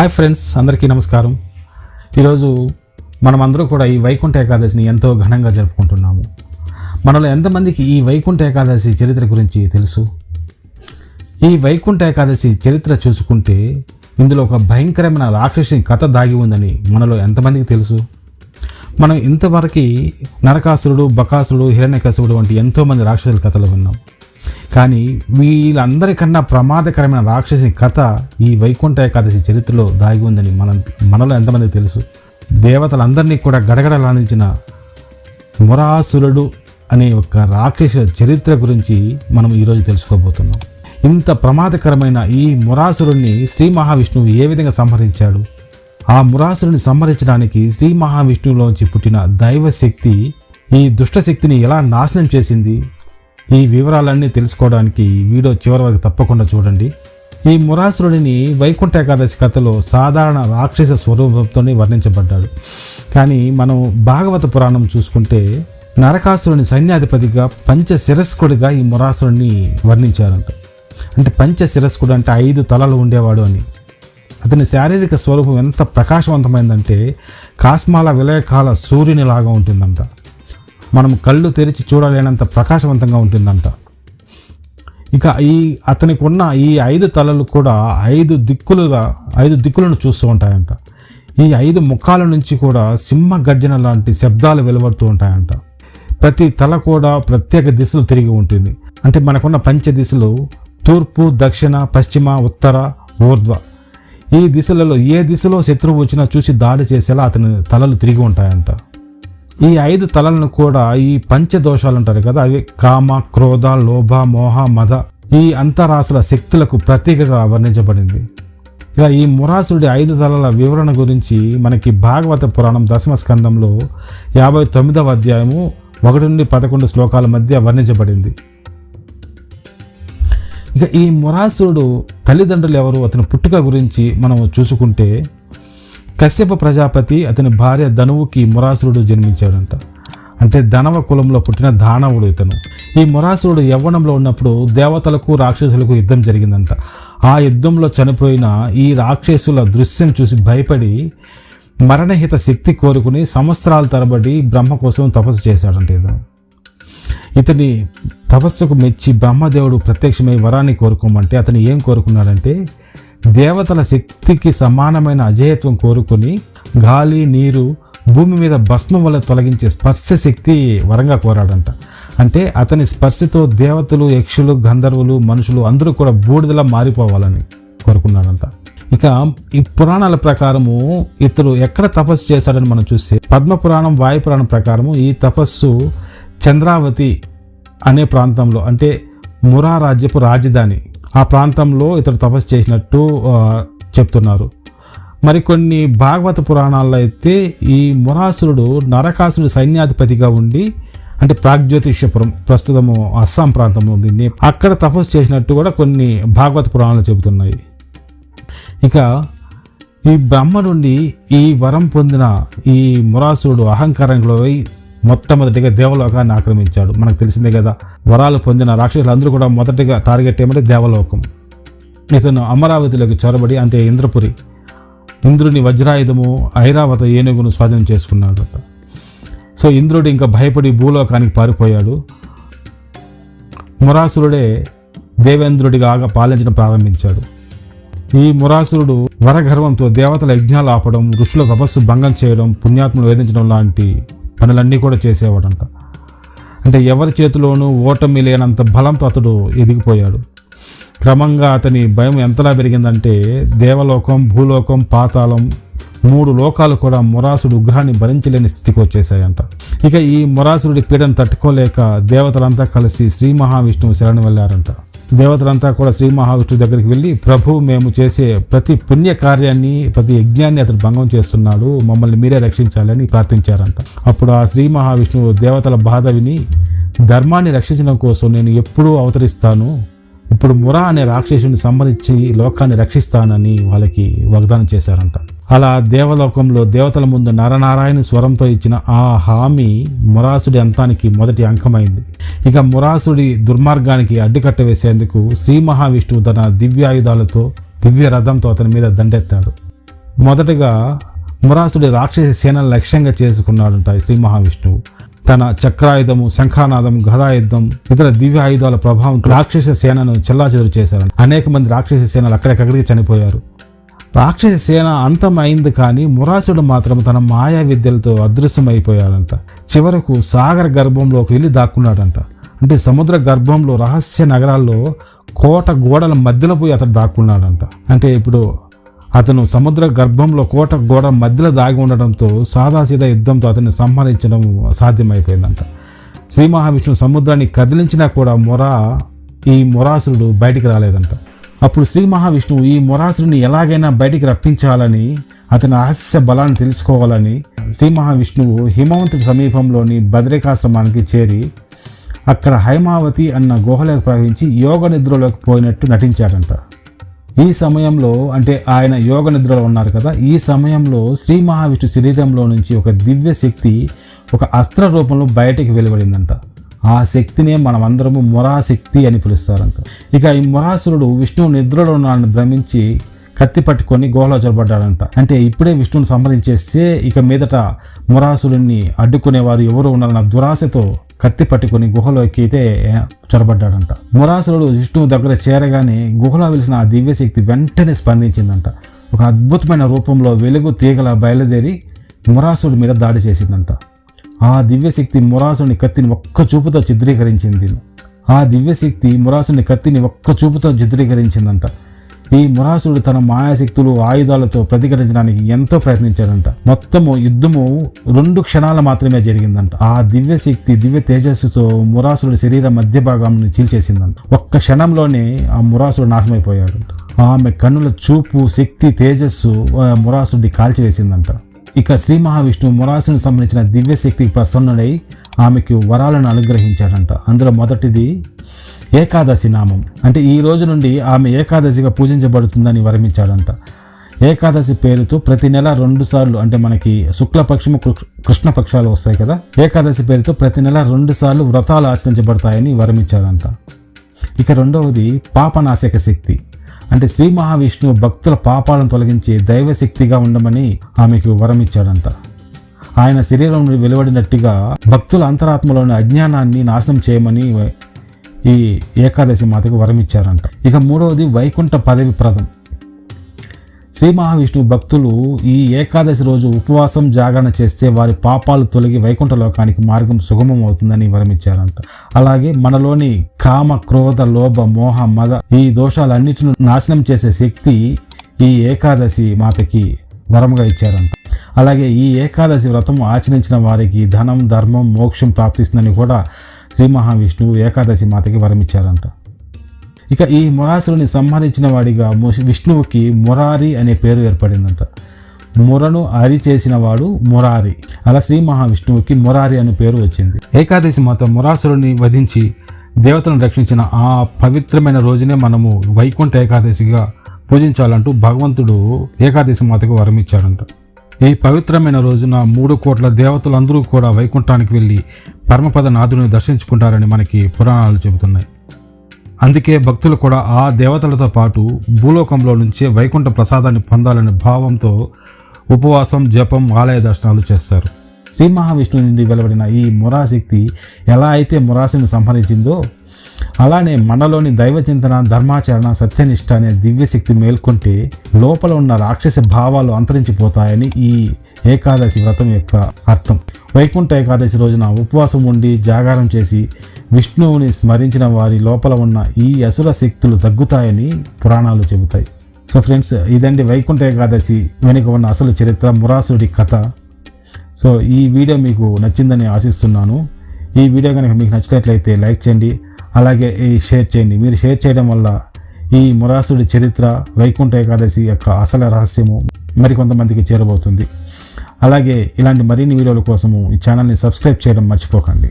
Hi friends అందరికీ నమస్కారం. ఈరోజు మనమందరూ కూడా ఈ వైకుంఠ ఏకాదశిని ఎంతో ఘనంగా జరుపుకుంటున్నాము. మనలో ఎంతమందికి ఈ వైకుంఠ ఏకాదశి చరిత్ర గురించి తెలుసు? ఈ వైకుంఠ ఏకాదశి చరిత్ర చూసుకుంటే ఇందులో ఒక భయంకరమైన రాక్షసి కథ దాగి ఉందని మనలో ఎంతమందికి తెలుసు? మనం ఇంతవరకు నరకాసురుడు బకాసురుడు హిరణ్యకసుడు వంటి ఎంతోమంది రాక్షసుల కథలు విన్నాం. కానీ వీళ్ళందరికన్నా ప్రమాదకరమైన రాక్షసి కథ ఈ వైకుంఠ ఏకాదశి చరిత్రలో దాగి ఉందని మనం మనలో ఎంతమందికి తెలుసు. దేవతలందరినీ కూడా గడగడలాడించిన మురాసురుడు అనే ఒక రాక్షస చరిత్ర గురించి మనం ఈరోజు తెలుసుకోబోతున్నాం. ఇంత ప్రమాదకరమైన ఈ మురాసురుణ్ణి శ్రీ మహావిష్ణువు ఏ విధంగా సంహరించాడు? ఆ మురాసురుని సంహరించడానికి శ్రీ మహావిష్ణువులోంచి పుట్టిన దైవశక్తి ఈ దుష్టశక్తిని ఎలా నాశనం చేసింది? ఈ వివరాలన్నీ తెలుసుకోవడానికి వీడియో చివరి వరకు తప్పకుండా చూడండి. ఈ మురాసురుడిని వైకుంఠ ఏకాదశి కథలో సాధారణ రాక్షస స్వరూపంతోనే వర్ణించబడ్డాడు. కానీ మనం భాగవత పురాణం చూసుకుంటే నరకాసురుని సైన్యాధిపతిగా పంచ శిరస్కుడిగా ఈ మురాసురుడిని వర్ణించారంట. అంటే పంచ శిరస్కుడు అంటే ఐదు తలలు ఉండేవాడు అని. అతని శారీరక స్వరూపం ఎంత ప్రకాశవంతమైందంటే కాస్మాల విలయకాల సూర్యునిలాగా ఉంటుందంట. మనం కళ్ళు తెరిచి చూడలేనంత ప్రకాశవంతంగా ఉంటుందంట. ఇక ఈ అతనికి ఉన్న ఈ ఐదు తలలు కూడా ఐదు దిక్కులుగా ఐదు దిక్కులను చూస్తూ ఉంటాయంట. ఈ ఐదు ముఖాల నుంచి కూడా సింహ గర్జన లాంటి శబ్దాలు వెలువడుతూ ఉంటాయంట. ప్రతి తల కూడా ప్రత్యేక దిశలు తిరిగి ఉంటుంది. అంటే మనకున్న పంచ దిశలు తూర్పు దక్షిణ పశ్చిమ ఉత్తర ఊర్ధ్వ. ఈ దిశలలో ఏ దిశలో శత్రువు వచ్చినా చూసి దాడి చేసేలా అతని తలలు తిరిగి ఉంటాయంట. ఈ ఐదు తలలను కూడా ఈ పంచదోషాలు అంటారు కదా అవి కామ క్రోధ లోభ మోహ మద ఈ అంతరాసుల శక్తులకు ప్రతీకగా వర్ణించబడింది. ఇక ఈ మురాసుడి ఐదు తలల వివరణ గురించి మనకి భాగవత పురాణం దశమ స్కందంలో యాభై తొమ్మిదవ అధ్యాయము ఒకటి నుండి పదకొండు శ్లోకాల మధ్య వర్ణించబడింది. ఇక ఈ మురాసుడు తల్లిదండ్రులు ఎవరు అతని పుట్టుక గురించి మనం చూసుకుంటే కశ్యప ప్రజాపతి అతని భార్య ధనువుకి మురాసురుడు జన్మించాడంట. అంటే ధనవ కులంలో పుట్టిన దానవుడు ఇతను. ఈ మురాసురుడు యవ్వనంలో ఉన్నప్పుడు దేవతలకు రాక్షసులకు యుద్ధం జరిగిందంట. ఆ యుద్ధంలో చనిపోయిన ఈ రాక్షసుల దృశ్యం చూసి భయపడి మరణహిత శక్తి కోరుకుని సంవత్సరాల తరబడి బ్రహ్మ కోసం తపస్సు చేశాడంట ఇతను. ఇతని తపస్సుకు మెచ్చి బ్రహ్మదేవుడు ప్రత్యక్షమై వరాన్ని కోరుకోమంటే అతను ఏం కోరుకున్నాడంటే దేవతల శక్తికి సమానమైన అజేయత్వం కోరుకుని గాలి నీరు భూమి మీద భస్మం వల్ల తొలగించే స్పర్శ శక్తి వరంగా కోరాడంట. అంటే అతని స్పర్శతో దేవతలు యక్షులు గంధర్వులు మనుషులు అందరూ కూడా బూడిదలా మారిపోవాలని కోరుకున్నాడంట. ఇక ఈ పురాణాల ప్రకారము ఇతడు ఎక్కడ తపస్సు చేశాడని మనం చూస్తే పద్మ పురాణం వాయు పురాణం ప్రకారము ఈ తపస్సు చంద్రావతి అనే ప్రాంతంలో అంటే మురా రాజ్యపు రాజధాని ఆ ప్రాంతంలో ఇతడు తపస్సు చేసినట్టు చెప్తున్నారు చెప్తున్నారు. మరికొన్ని భాగవత పురాణాల్లో అయితే ఈ మురాసురుడు నరకాసురుడు సైన్యాధిపతిగా ఉండి అంటే ప్రాగ్జ్యోతిష్యపురం ప్రస్తుతము అస్సాం ప్రాంతంలో ఉంది. అక్కడ తపస్సు చేసినట్టు కూడా కొన్ని భాగవత పురాణాలు చెబుతున్నాయి. ఇక ఈ బ్రహ్మ నుండి ఈ వరం పొందిన ఈ మురాసురుడు అహంకారంలో మొట్టమొదటిగా దేవలోకాన్ని ఆక్రమించాడు. మనకు తెలిసిందే కదా వరాలు పొందిన రాక్షసులు అందరూ కూడా మొదటిగా టార్గెట్ ఏమంటే? దేవలోకం. ఇతను అమరావతిలోకి చొరబడి అంటే ఇంద్రపురి. ఇంద్రుని వజ్రాయుధము ఐరావత ఏనుగును స్వాధీనం చేసుకున్నాడు సో ఇంద్రుడు ఇంకా భయపడి భూలోకానికి పారిపోయాడు. మురాసురుడే దేవేంద్రుడిగా పాలించడం ప్రారంభించాడు. ఈ మురాసురుడు వరగర్వంతో దేవతల యజ్ఞాలు ఆపడం ఋషుల తపస్సు భంగం చేయడం పుణ్యాత్మను వేధించడం లాంటి పనులన్నీ కూడా చేసేవాడంట. అంటే ఎవరి చేతిలోనూ ఓటమి లేనంత బలంతో అతడు ఎదిగిపోయాడు. క్రమంగా అతని భయం ఎంతలా పెరిగిందంటే దేవలోకం భూలోకం పాతాళం మూడు లోకాలు కూడా మురాసుడు ఉగ్రహాన్ని భరించలేని స్థితికి వచ్చేసాయంట ఇక ఈ మురాసురుడి పీడను తట్టుకోలేక దేవతలంతా కలిసి శ్రీ మహావిష్ణువు శరణు వెళ్ళారంట దేవతలంతా కూడా శ్రీ మహావిష్ణువు దగ్గరికి వెళ్ళి ప్రభు మేము చేసే ప్రతి పుణ్య కార్యాన్ని ప్రతి యజ్ఞాన్ని అతడు భంగం చేస్తున్నాడు. మమ్మల్ని మీరే రక్షించాలని ప్రార్థించారంట. అప్పుడు ఆ శ్రీ మహావిష్ణువు దేవతల బాధ విని ధర్మాన్ని రక్షించడం కోసం నేను ఎప్పుడూ అవతరిస్తాను. ఇప్పుడు మురా అనే రాక్షసుని సంబంధించి లోకాన్ని రక్షిస్తానని వాళ్ళకి వాగ్దానం చేశారంట. అలా దేవలోకంలో దేవతల ముందు నరనారాయణ స్వరంతో ఇచ్చిన ఆ హామీ మురాసుడి అంతానికి మొదటి అంకమైంది. ఇక మురాసుడి దుర్మార్గానికి అడ్డుకట్ట వేసేందుకు శ్రీ మహావిష్ణువు తన దివ్యాయుధాలతో దివ్య రథంతో అతని మీద దండెత్తాడు. మొదటగా మురాసుడి రాక్షసి సేనను లక్ష్యంగా చేసుకున్నాడంట శ్రీ మహావిష్ణువు. తన చక్రాయుధము శంఖానాదం గదాయుద్ధం ఇతర దివ్య ఆయుధాల ప్రభావం రాక్షస సేనను చెల్లాచెదురు చేశారు అనేక మంది రాక్షస సేనలు అక్కడికక్కడికి చనిపోయారు. రాక్షస సేన అంతమైంది కానీ మురాసుడు మాత్రం తన మాయా విద్యలతో అదృశ్యమైపోయాడంట. చివరకు సాగర గర్భంలోకి వెళ్ళి దాక్కున్నాడంట. అంటే సముద్ర గర్భంలో రహస్య నగరాల్లో కోట గోడల మధ్యలో పోయి అతడు దాక్కున్నాడంట. అంటే ఇప్పుడు అతను సముద్ర గర్భంలో కోట గోడ మధ్యలో దాగి ఉండడంతో సాదాసీదా యుద్ధంతో అతన్ని సంహరించడం సాధ్యమైపోయిందంట. శ్రీ మహావిష్ణువు సముద్రాన్ని కదిలించినా కూడా మొరా ఈ మొరాసురుడు బయటికి రాలేదంట. అప్పుడు శ్రీ మహావిష్ణువు ఈ మొరాసురుని ఎలాగైనా బయటికి రప్పించాలని అతని రహస్య బలాన్ని తెలుసుకోవాలని శ్రీ మహావిష్ణువు హిమవంతుడి సమీపంలోని బద్రికాశ్రమానికి చేరి అక్కడ హైమావతి అన్న గుహలోకి ప్రవహించి యోగ నిద్రలోకి పోయినట్టు నటించాడంట. ఈ సమయంలో అంటే ఆయన యోగ నిద్రలో ఉన్నారు కదా ఈ సమయంలో శ్రీ మహావిష్ణు శరీరంలో నుంచి ఒక దివ్య శక్తి ఒక అస్త్ర రూపంలో బయటికి వెలువడిందంట. ఆ శక్తినే మనం అందరము మొరాశక్తి అని పిలుస్తారంట. ఇక ఈ మొరాసురుడు విష్ణువు నిద్రలో ఉన్నాడని భ్రమించి కత్తి పట్టుకొని గుహలో చొరబడ్డాడంట. అంటే ఇప్పుడే విష్ణువుని సంహరించేస్తే ఇక మీదట మొరాసురుణ్ణి అడ్డుకునేవారు ఎవరు ఉన్నారన్న దురాశతో కత్తి పట్టుకొని గుహలోకి అయితే చొరబడ్డాడంట. మురాసురుడు విష్ణువు దగ్గర చేరగానే గుహలో వెలిసిన ఆ దివ్యశక్తి వెంటనే స్పందించిందంట. ఒక అద్భుతమైన రూపంలో వెలుగు తీగల బయలుదేరి మురాసుడి మీద దాడి చేసిందంట. ఆ దివ్యశక్తి మురాసుని కత్తిని ఒక్క చూపుతో చిత్రీకరించింది. ఆ దివ్యశక్తి మురాసుని కత్తిని ఒక్క చూపుతో చిత్రీకరించిందంట. ఈ మురాసుడు తన మాయాశక్తులు ఆయుధాలతో ప్రతిఘటించడానికి ఎంతో ప్రయత్నించాడంట. మొత్తము యుద్ధము రెండు క్షణాలు మాత్రమే జరిగిందంట. ఆ దివ్యశక్తి దివ్య తేజస్సుతో మురాసుడి శరీర మధ్య భాగాన్ని చీల్చేసిందంట. ఒక్క క్షణంలోనే ఆ మురాసుడు నాశమైపోయాడు ఆమె కన్నుల చూపు శక్తి తేజస్సు మురాసుడిని కాల్చివేసిందంట. ఇక శ్రీ మహావిష్ణువు మురాసుని సంబంధించిన దివ్యశక్తికి ప్రసన్నుడై ఆమెకు వరాలను అనుగ్రహించాడంట. అందులో మొదటిది ఏకాదశి నామం. అంటే ఈ రోజు నుండి ఆమె ఏకాదశిగా పూజించబడుతుందని వరమించాడంట. ఏకాదశి పేరుతో ప్రతి నెల రెండు సార్లు అంటే మనకి శుక్లపక్షము కృష్ణపక్షాలు వస్తాయి కదా? ఏకాదశి పేరుతో ప్రతి నెల రెండు సార్లు వ్రతాలు ఆచరించబడతాయని వరమించాడంట. ఇక రెండవది పాపనాశక శక్తి. అంటే శ్రీ మహావిష్ణువు భక్తుల పాపాలను తొలగించి దైవశక్తిగా ఉండమని ఆమెకు వరం ఇచ్చాడంట ఆయన శరీరం నుండి వెలువడినట్టుగా భక్తుల అంతరాత్మలోని అజ్ఞానాన్ని నాశనం చేయమని ఈ ఏకాదశి మాతకు వరం ఇచ్చారంట ఇక మూడవది వైకుంఠ పదవి ప్రదం. శ్రీ మహావిష్ణువు భక్తులు ఈ ఏకాదశి రోజు ఉపవాసం జాగరణ చేస్తే వారి పాపాలు తొలగి వైకుంఠ లోకానికి మార్గం సుగమం అవుతుందని వరమిచ్చారంట. అలాగే మనలోని కామ క్రోధ లోభ మోహ మద ఈ దోషాలన్నిటిని నాశనం చేసే శక్తి ఈ ఏకాదశి మాతకి వరముగా ఇచ్చారంట. అలాగే ఈ ఏకాదశి వ్రతం ఆచరించిన వారికి ధనం ధర్మం మోక్షం ప్రాప్తిస్తుందని కూడా శ్రీ మహావిష్ణువు ఏకాదశి మాతకి వరమిచ్చారంట. ఇక ఈ మొరాసుని సంహరించిన వాడిగా ము- విష్ణువుకి మొరారి అనే పేరు ఏర్పడిందంట. మురను అరి చేసిన వాడు మొరారి. అలా శ్రీ మహావిష్ణువుకి మొరారి అనే పేరు వచ్చింది. ఏకాదశి మాత మొరాసురుని వధించి దేవతలను రక్షించిన ఆ పవిత్రమైన రోజునే మనము వైకుంఠ ఏకాదశిగా పూజించాలంటూ భగవంతుడు ఏకాదశి మాతకు వరమిచ్చాడంట ఈ పవిత్రమైన రోజున మూడు కోట్ల దేవతలందరూ కూడా వైకుంఠానికి వెళ్ళి పరమపద నాథుని దర్శించుకుంటారని మనకి పురాణాలు చెబుతున్నాయి. అందుకే భక్తులు కూడా ఆ దేవతలతో పాటు భూలోకంలో నుంచే వైకుంఠ ప్రసాదాన్ని పొందాలనే భావంతో ఉపవాసం జపం ఆలయ దర్శనాలు చేస్తారు. శ్రీ మహావిష్ణువు నుండి వెలువడిన ఈ మురాశక్తి ఎలా అయితే మురాశిని సంహరించిందో అలానే మనలోని దైవచింతన ధర్మాచరణ సత్యనిష్ట అనే దివ్యశక్తి మేల్కొంటే లోపల ఉన్న రాక్షస భావాలు అంతరించిపోతాయని ఈ ఏకాదశి వ్రతం యొక్క అర్థం. వైకుంఠ ఏకాదశి రోజున ఉపవాసం ఉండి జాగారం చేసి విష్ణువుని స్మరించిన వారి లోపల ఉన్న ఈ అసుర శక్తులు తగ్గుతాయని పురాణాలు చెబుతాయి. సో ఫ్రెండ్స్ ఇదండి వైకుంఠ ఏకాదశి వెనుక ఉన్న అసలు చరిత్ర మురాసుడి కథ. సో ఈ వీడియో మీకు నచ్చిందని ఆశిస్తున్నాను. ఈ వీడియో కనుక మీకు నచ్చినట్లయితే లైక్ చేయండి అలాగే ఈ షేర్ చేయండి. మీరు షేర్ చేయడం వల్ల ఈ మురాసుడి చరిత్ర వైకుంఠ ఏకాదశి యొక్క అసలు రహస్యము మరికొంతమందికి చేరబోతుంది. అలాగే ఇలాంటి మరిన్ని వీడియోల కోసము ఈ ఛానల్ని సబ్స్క్రైబ్ చేయడం మర్చిపోకండి.